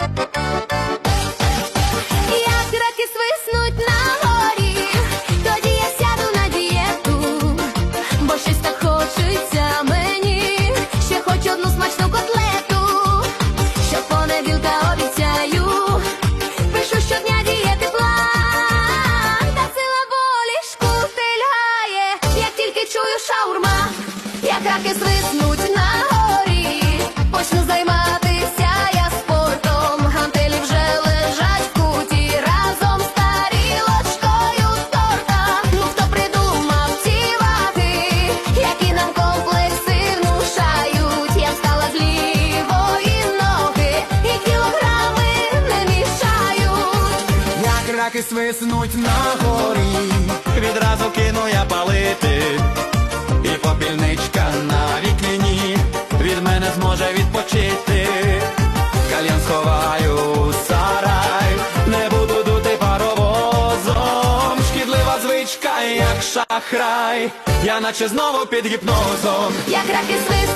Як тоді я сяду на дієту, бо щось так хочеться мені, ще хочу одну смачну котлету, щопонеділка обіцяю, пишу щодня дієти план, та сила волі як тільки чую шаурма, як раки Як раки свиснуть на горі, відразу кину я палити, і попільничка на вікні від мене зможе відпочити. Кальян сховаю сарай, не буду дути паровозом. Шкідлива звичка, як шахрай, я наче знову під гіпнозом. Як раки свиснуть